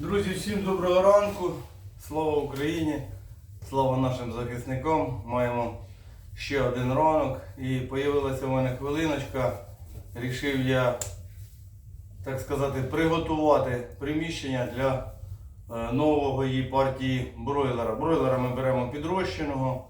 Друзі, всім доброго ранку. Слава Україні! Слава нашим захисникам. Маємо ще один ранок. І з'явилася в мене хвилиночка. Рішив я, так сказати, приготувати приміщення для е, нового її партії бройлера. Бройлера ми беремо підрощеного,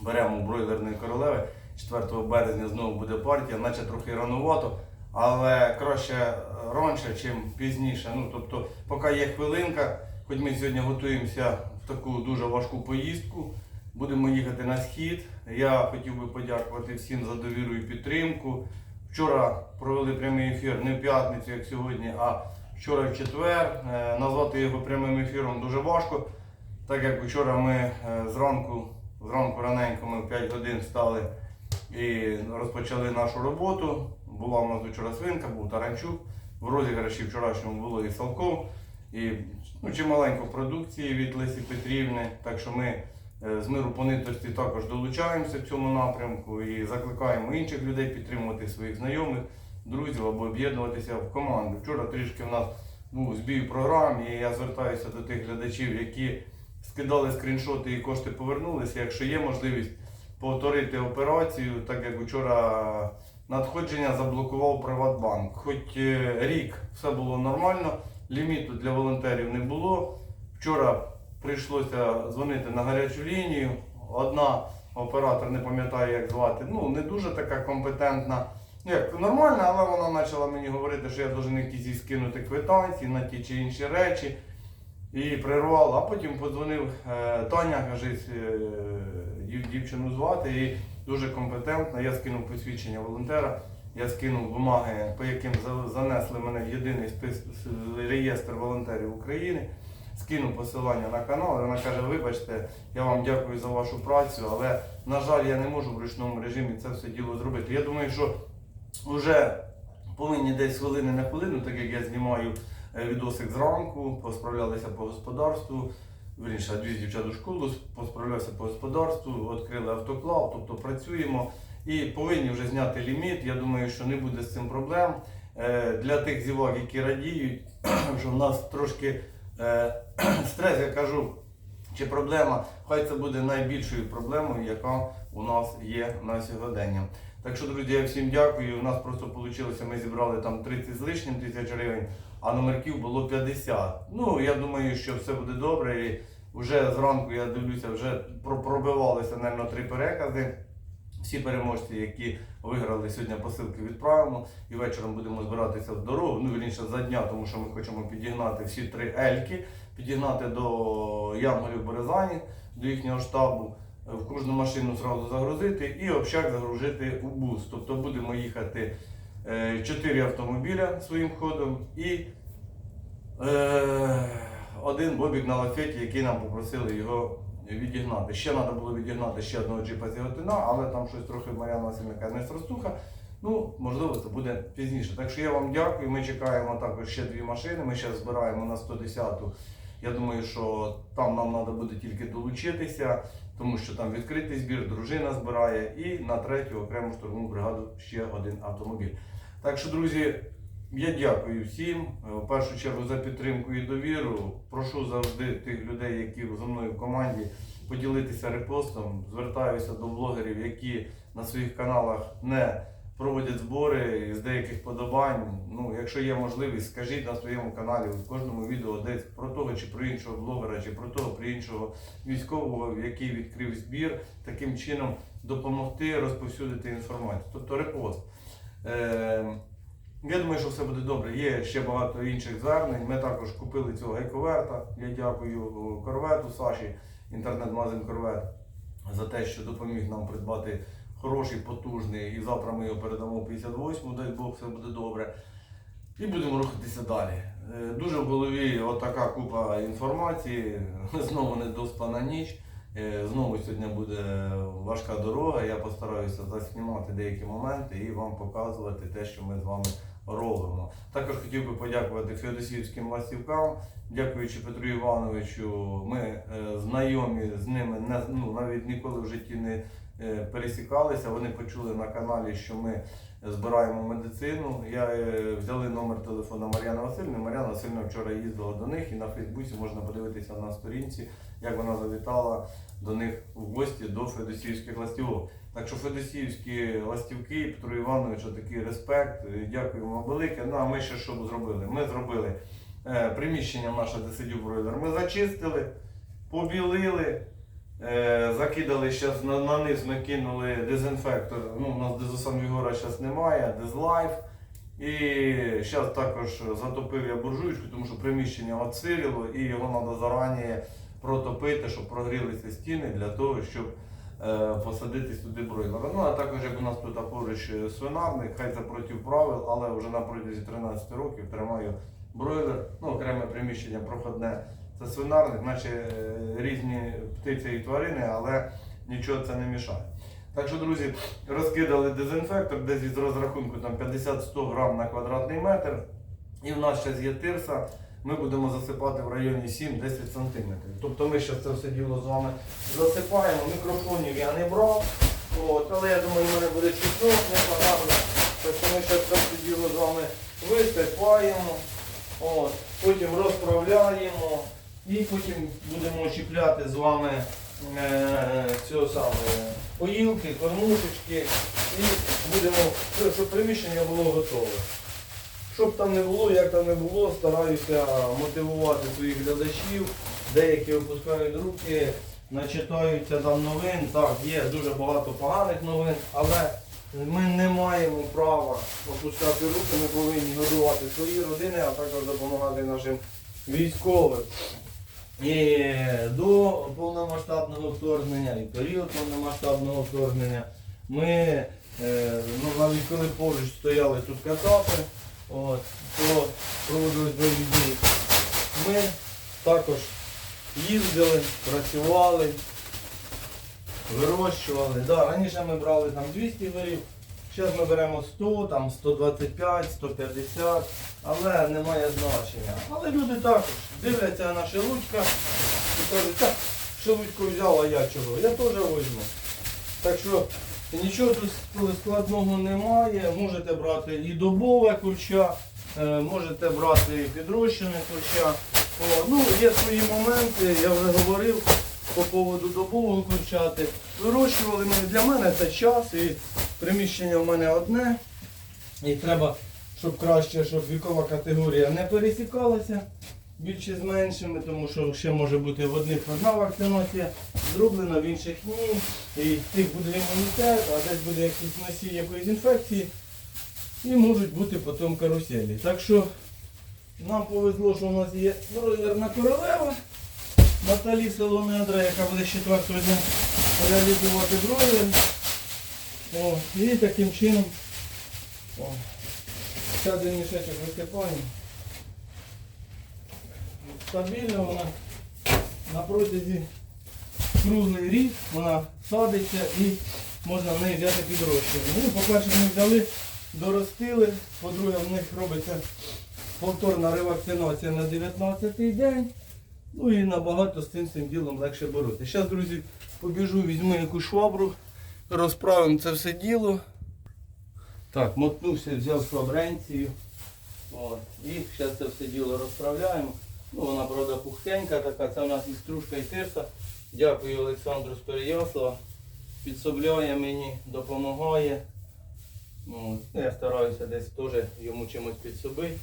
беремо бройлерної королеви. 4 березня знову буде партія, наче трохи ранувато, але краще е, раніше, ніж пізніше. Ну, тобто, поки є хвилинка, хоч ми сьогодні готуємося в таку дуже важку поїздку, будемо їхати на схід. Я хотів би подякувати всім за довіру і підтримку. Вчора провели прямий ефір не в п'ятницю, як сьогодні, а вчора в четвер. Е, Назвати його прямим ефіром дуже важко, так як вчора ми е, зранку, зранку раненько ми в 5 годин встали і розпочали нашу роботу. Була у нас вчора свинка, був таранчук. В розіграші вчорашньому було і салков, і ну, чималенько продукції від Лесі Петрівни. Так що ми е, з миру по нитості також долучаємося в цьому напрямку і закликаємо інших людей підтримувати своїх знайомих, друзів або об'єднуватися в команду. Вчора трішки в нас був збій в програмі, і я звертаюся до тих глядачів, які скидали скріншоти і кошти повернулися. Якщо є можливість повторити операцію, так як вчора надходження заблокував Приватбанк. Хоч е, рік все було нормально, ліміту для волонтерів не було. Вчора прийшлося дзвонити на гарячу лінію. Одна оператор не пам'ятаю, як звати. Ну, не дуже така компетентна. Ну, як нормальна, але вона почала мені говорити, що я должен якісь скинути квитанції на ті чи інші речі. І прервала, а потім подзвонив е, Таня, каже, дівчину звати, і дуже компетентна. Я скинув посвідчення волонтера, я скинув бумаги, по яким занесли мене в єдиний спис реєстр волонтерів України. Скинув посилання на канал, і вона каже, вибачте, я вам дякую за вашу працю, але, на жаль, я не можу в ручному режимі це все діло зробити. Я думаю, що вже повинні десь хвилини на хвилину, так як я знімаю е, відосик зранку, посправлялися по господарству. Вірніше, дві дівчат у школу, посправлявся по господарству, відкрили автоклав, тобто працюємо і повинні вже зняти ліміт. Я думаю, що не буде з цим проблем. Е, Для тих зівак, які радіють, що в нас трошки е, стрес, я кажу, чи проблема, хай це буде найбільшою проблемою, яка у нас є на сьогодення. Так що, друзі, я всім дякую. У нас просто вийшло, ми зібрали там 30 з лишнім тисяч гривень, а номерків було 50. Ну, я думаю, що все буде добре. І вже зранку я дивлюся, вже про- пробивалися, мабуть, три перекази. Всі переможці, які виграли сьогодні посилки, відправимо. І вечором будемо збиратися в дорогу. Ну, вірніше, за дня, тому що ми хочемо підігнати всі три ельки, підігнати до Янголів Березані, до їхнього штабу, в кожну машину зразу загрузити і общак загрузити у бус. Тобто будемо їхати е, чотири автомобіля своїм ходом і е, один бобік на лафеті, який нам попросили його відігнати. Ще треба було відігнати ще одного джипа з Яготина, але там щось трохи Мар'яна Васильівна не розтуха. Ну, можливо, це буде пізніше. Так що я вам дякую. Ми чекаємо також ще дві машини. Ми ще збираємо на 110-ту. Я думаю, що там нам треба буде тільки долучитися, тому що там відкритий збір, дружина збирає, і на третю окрему штурмову бригаду ще один автомобіль. Так що, друзі, я дякую всім. е, В першу чергу за підтримку і довіру. Прошу завжди тих людей, які зі мною в команді, поділитися репостом. Звертаюся до блогерів, які на своїх каналах не проводять збори з деяких подобань. Ну, якщо є можливість, скажіть на своєму каналі в кожному відео десь про того чи про іншого блогера, чи про того про іншого військового, який відкрив збір, таким чином допомогти розповсюдити інформацію. Тобто репост. Е, я думаю, що все буде добре. Є ще багато інших звернень. Ми також купили цього гековерта. Я дякую корвету Саші, інтернет-магазин Корвет, за те, що допоміг нам придбати хороший, потужний. І завтра ми його передамо 58-му, дай Бог, все буде добре. І будемо рухатися далі. Е, Дуже в голові отака купа інформації. Знову не доспана ніч. Е, Знову сьогодні буде важка дорога. Я постараюся заснімати деякі моменти і вам показувати те, що ми з вами робимо. Також хотів би подякувати Феодосівським ластівкам. Дякуючи Петру Івановичу, ми е, знайомі з ними ну, навіть ніколи в житті не пересікалися. Вони почули на каналі, що ми збираємо медицину. Я е, взяли номер телефона Мар'яни Васильівни. Мар'яна Васильівна вчора їздила до них і на Фейсбуці можна подивитися на сторінці, як вона завітала до них в гості до Федосіївських ластівок. Так що Федосіївські ластівки, Петру Івановичу, такий респект. Е, Дякуємо велике. Ну а ми ще що зробили? Ми зробили е, приміщення наше, де сидів бройлер. Ми зачистили, побілили. Е, закидали зараз на, на низ, ми кинули дезінфектор. Ну, у нас дезосан Вігора зараз немає, дезлайф. І зараз також затопив я буржуйку, тому що приміщення отсиріло і його треба зарані протопити, щоб прогрілися стіни для того, щоб е, посадити сюди бройлера. Ну а також як у нас тут поруч свинарник, хай це проти правил, але вже на протязі 13 років тримаю бройлер, ну окреме приміщення проходне. Це свинарник, наче е, різні птиці і тварини, але нічого це не мішає. Так що, друзі, розкидали дезінфектор десь із розрахунку там 50-100 грам на квадратний метр. І в нас зараз є тирса. Ми будемо засипати в районі 7-10 см. Тобто ми зараз це все діло з вами засипаємо. Мікрофонів я не брав. От, але я думаю, в мене буде чутно, непогано. Тобто ми зараз це все діло з вами висипаємо. От, потім розправляємо і потім будемо чіпляти з вами е, цього саме поїлки, кормушечки і будемо, щоб приміщення було готове. Щоб там не було, як там не було, стараюся мотивувати своїх глядачів. Деякі опускають руки, начитаються там новин. Так, є дуже багато поганих новин, але ми не маємо права опускати руки, ми повинні годувати свої родини, а також допомагати нашим військовим. І до повномасштабного вторгнення, і період повномасштабного вторгнення ми, е, ну, навіть коли поруч стояли тут кацапи, от, то проводились бойові дії, ми також їздили, працювали, вирощували. Да, раніше ми брали там 200 вирів, зараз ми беремо 100, там 125, 150, але немає значення. Але люди також дивляться на шелудька і кажуть, так, шелудьку взяв, а я чого? Я теж візьму. Так що нічого тут складного немає. Можете брати і добове курча, е, можете брати і підрощене курча. О, ну, є свої моменти, я вже говорив по поводу добового курчати. Вирощували ми для мене це час і приміщення в мене одне. І треба, щоб краще, щоб вікова категорія не пересікалася більше з меншими, тому що ще може бути в одних одна вакцинація зроблена, в інших ні. І тих буде імунітет, а десь буде якийсь носій якоїсь інфекції. І можуть бути потім каруселі. Так що нам повезло, що у нас є бройлерна королева Наталі Солонедра, яка буде з 4 дня реалізувати бройлер. О, і таким чином о, ще один мішечок висипаємо. Стабільно вона на протязі круглий рік вона садиться і можна в неї взяти підрощування. Ну, по-перше, ми взяли, доростили, по-друге, в них робиться повторна ревакцинація на 19-й день. Ну і набагато з цим цим ділом легше боротися. Зараз, друзі, побіжу, візьму якусь швабру, розправимо це все діло. Так, мотнувся, взяв швабренцію. От. І зараз це все діло розправляємо. Ну, вона, правда, пухтенька така, це у нас і стружка і тирса. Дякую Олександру з Переяслава. Підсобляє мені, допомагає. От. Я стараюся десь теж йому чимось підсобити.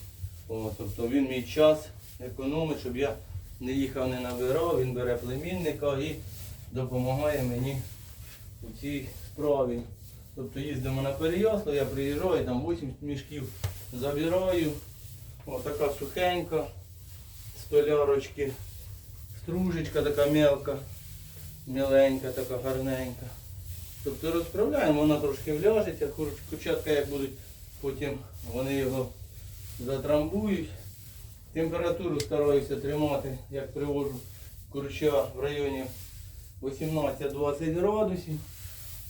От, тобто він мій час економить, щоб я не їхав, не набирав, він бере племінника і допомагає мені у цій справі. Тобто їздимо на Переяслав, я приїжджаю, там 8 мішків забираю. Ось така сухенька, столярочки, стружечка така мелка, міленька, така гарненька. Тобто розправляємо, вона трошки вляжеться, кур- курчатка як будуть, потім вони його затрамбують. Температуру стараюся тримати, як привожу курча в районі 18-20 градусів.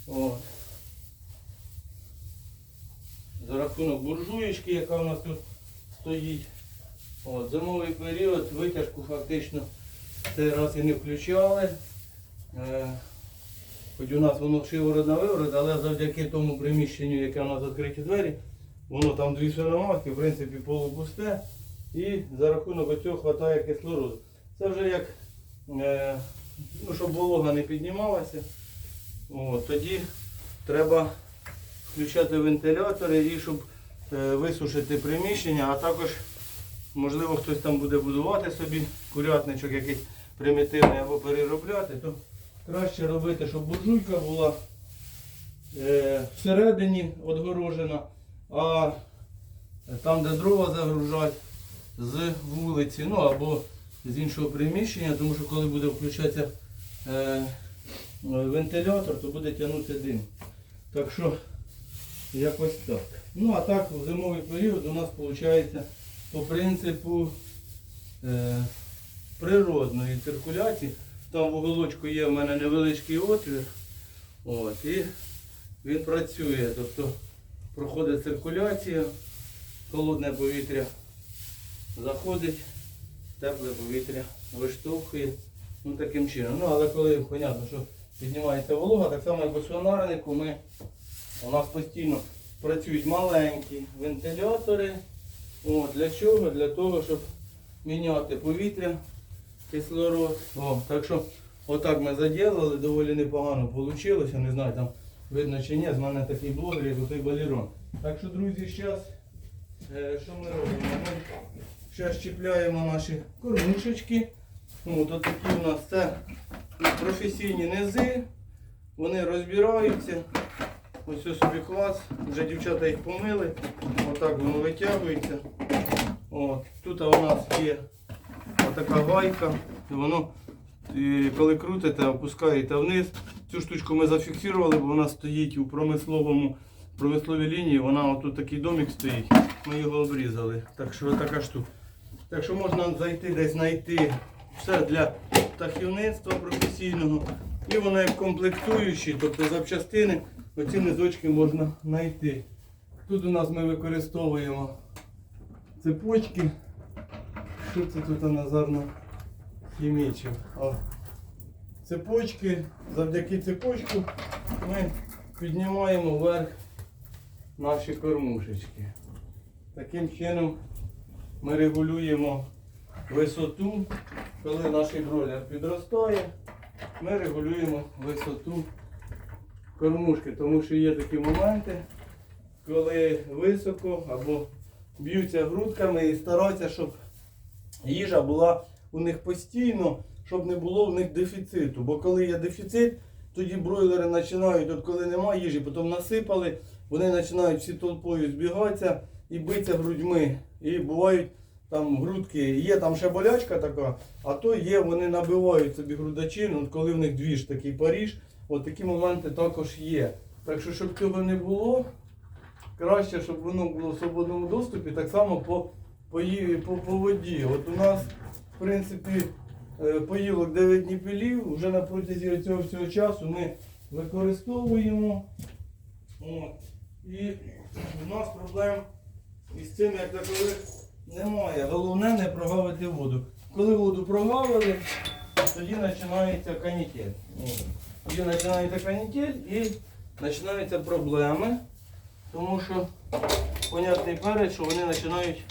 От. За рахунок буржуєчки, яка у нас тут стоїть. От, зимовий період, витяжку фактично цей раз і не включали. Е, Хоч у нас воно шиворот на виворот, але завдяки тому приміщенню, яке у нас відкриті двері, воно там дві свиноматки, в принципі, полупусте. І за рахунок цього вистачає кислороду. Це вже як, е, ну, щоб волога не піднімалася. От, тоді треба включати вентилятори і щоб е, висушити приміщення, а також, можливо, хтось там буде будувати собі курятничок якийсь примітивний або переробляти, то краще робити, щоб буржуйка була е, всередині відгорожена, а там, де дрова загружать, з вулиці, ну або з іншого приміщення, тому що коли буде включатися е, вентилятор, то буде тягнути дим. Так що якось так. Ну а так в зимовий період у нас виходить по принципу е, природної циркуляції. Там в уголочку є в мене невеличкий отвір. От, і він працює. Тобто проходить циркуляція, холодне повітря заходить, тепле повітря виштовхує. Ну таким чином. Ну але коли, понятно, що піднімається волога, так само як у свинарнику ми у нас постійно працюють маленькі вентилятори. О, для чого? Для того, щоб міняти повітря, кислород. О, так що отак ми заділили, доволі непогано вийшло. Не знаю, там видно чи ні, з мене такий блогер, як отой балерон. Так що, друзі, зараз що ми робимо? Зараз чіпляємо наші кормушечки. От, от такі у нас це професійні низи. Вони розбираються. Ось ось собі клас. Вже дівчата їх помили. Отак воно витягується. Тут у нас є така гайка. Воно, коли крутите, опускаєте вниз. Цю штучку ми зафіксували, бо вона стоїть у промисловому промисловій лінії. Вона отут такий домик стоїть. Ми його обрізали. Так що така штука. Так що можна зайти десь знайти все для птахівництва професійного. І воно як комплектуючі, тобто запчастини, оці низочки можна знайти. Тут у нас ми використовуємо цепочки. Що це тут Назарно хімічив? Цепочки, завдяки цепочку ми піднімаємо вверх наші кормушечки. Таким чином ми регулюємо висоту, коли наш бройлер підростає, ми регулюємо висоту кормушки, тому що є такі моменти, коли високо або б'ються грудками і стараються, щоб їжа була у них постійно, щоб не було в них дефіциту. Бо коли є дефіцит, тоді бройлери починають, от коли немає їжі, потім насипали, вони починають всі толпою збігатися і битися грудьми. І бувають там грудки, є там ще болячка така, а то є, вони набивають собі грудачі, ну, от коли в них двіж такий Паріж, от такі моменти також є. Так що, щоб цього не було, краще, щоб воно було в свободному доступі, так само по, по, по, по воді. От у нас, в принципі, е, поїлок 9 ніпелів, вже на протязі цього всього часу ми використовуємо. От. І у нас проблем із цим як такових немає. Головне не прогавити воду. Коли воду прогавили, тоді починається канітель. Тоді починається канітель і починаються проблеми. Тому що, понятний перець, що вони починають,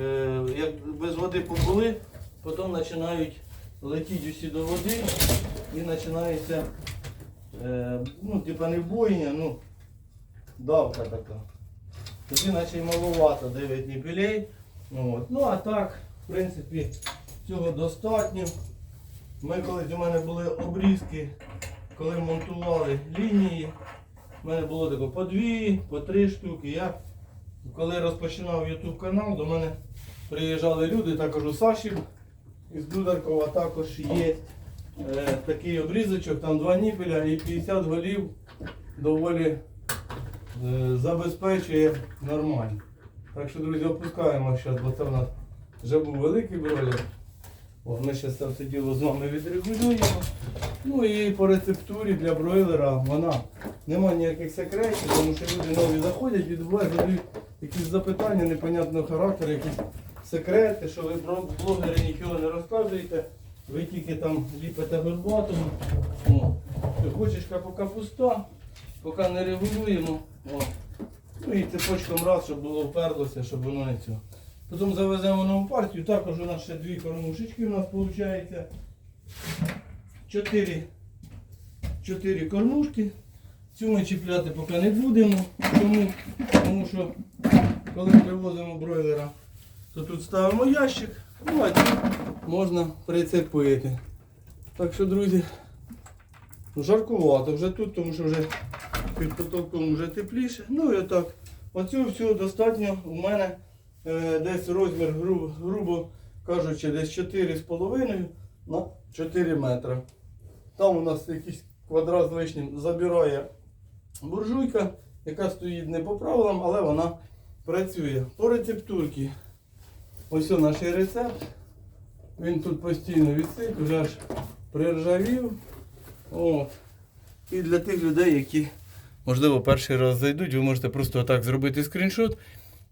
е, як без води побули, потім починають летіти усі до води і починається, е, ну, типа не бойня, ну, давка така. Тоді наче маловато 9 ніпілей. Ну, от. ну а так, в принципі, цього достатньо. Ми колись у мене були обрізки, коли монтували лінії. У мене було тако по дві, по три штуки. Я коли розпочинав YouTube канал, до мене приїжджали люди, також у Саші із Дударкова також є е, такий обрізочок, там два ніпеля і 50 голів доволі забезпечує нормально. Так що, друзі, опускаємо зараз, бо це в нас вже був великий бройлер. О, ми зараз це все діло з вами відрегулюємо. Ну і по рецептурі для бройлера вона немає ніяких секретів, тому що люди нові заходять, задають якісь запитання непонятного характеру, якісь секрети, що ви блогери нічого не розказуєте, ви тільки там ліпите горбатому. О. Все, Бочечка поки пуста, поки не регулюємо. О. Ну і цепочком раз, щоб було вперлося, щоб воно не цього. Потім завеземо нову партію. Також у нас ще дві кормушечки у нас виходить. Чотири, чотири кормушки. Цю ми чіпляти поки не будемо. Чому? Тому що коли привозимо бройлера, то тут ставимо ящик, ну а тут можна прицепити. Так що, друзі, жаркувато вже тут, тому що вже під потолком вже тепліше. Ну і отак. Оцю всю достатньо у мене е, десь розмір, гру- грубо кажучи, десь 4,5 на 4 метри. Там у нас якийсь квадрат з лишнім забирає буржуйка, яка стоїть не по правилам, але вона працює. По рецептурці. Ось наш рецепт. Він тут постійно висить, вже аж приржавів. От. І для тих людей, які, можливо, перший раз зайдуть, ви можете просто отак зробити скріншот.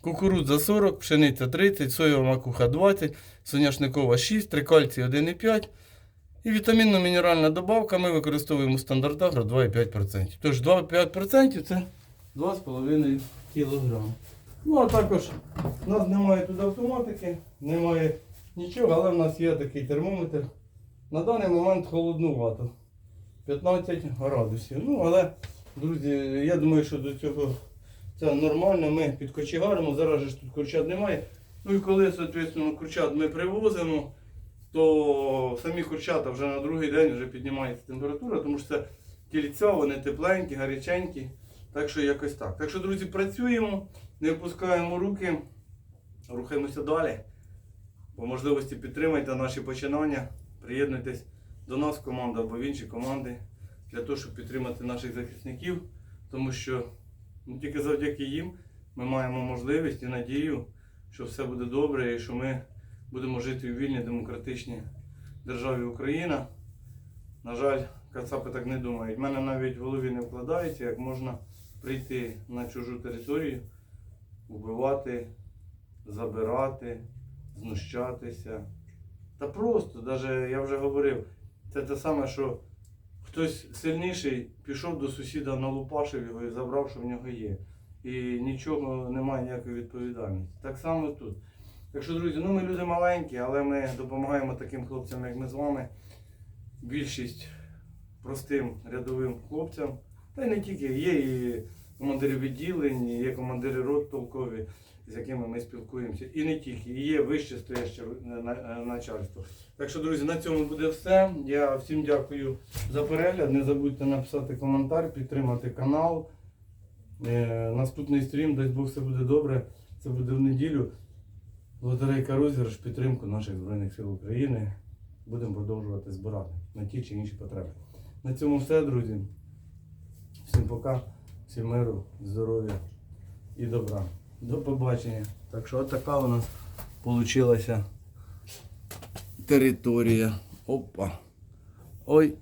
Кукурудза 40, пшениця 30, соєва макуха 20, соняшникова 6, трикальцій 1,5. І вітамінно-мінеральна добавка ми використовуємо стандарт агро 2,5%. Тож 2,5% це 2,5 кг. Ну а також у нас немає тут автоматики, немає нічого, але в нас є такий термометр. На даний момент холоднувато. 15 градусів. Ну, але, друзі, я думаю, що до цього це нормально. Ми підкочегаримо. Зараз ж тут курчат немає. Ну і коли, соответственно, курчат ми привозимо, то самі курчата вже на другий день вже піднімається температура, тому що це кільця, вони тепленькі, гаряченькі. Так що якось так. Так що, друзі, працюємо, не опускаємо руки, рухаємося далі. По можливості підтримайте наші починання, приєднуйтесь до нас в команду або в інші команди для того, щоб підтримати наших захисників, тому що ну, тільки завдяки їм ми маємо можливість і надію, що все буде добре і що ми будемо жити у вільній демократичній державі Україна. На жаль, кацапи так не думають. У мене навіть в голові не вкладається, як можна прийти на чужу територію, вбивати, забирати, знущатися. Та просто, навіть я вже говорив, це те саме, що хтось сильніший пішов до сусіда, налупашив його і забрав, що в нього є. І нічого немає ніякої відповідальності. Так само тут. Так що, друзі, ну ми люди маленькі, але ми допомагаємо таким хлопцям, як ми з вами. Більшість простим рядовим хлопцям. Та й не тільки, є і командири відділень, є командири рот толкові, з якими ми спілкуємося. І не тільки, і є вище стояще на- на- начальство. Так що, друзі, на цьому буде все. Я всім дякую за перегляд. Не забудьте написати коментар, підтримати канал. Е, Наступний стрім, дасть Бог, все буде добре. Це буде в неділю. Лотерейка розіграш підтримку наших Збройних сил України. Будемо продовжувати збирати на ті чи інші потреби. На цьому все, друзі. Всім пока, всім миру, здоров'я і добра. До побачення. Так що отака така у нас вийшла територія. Опа. Ой.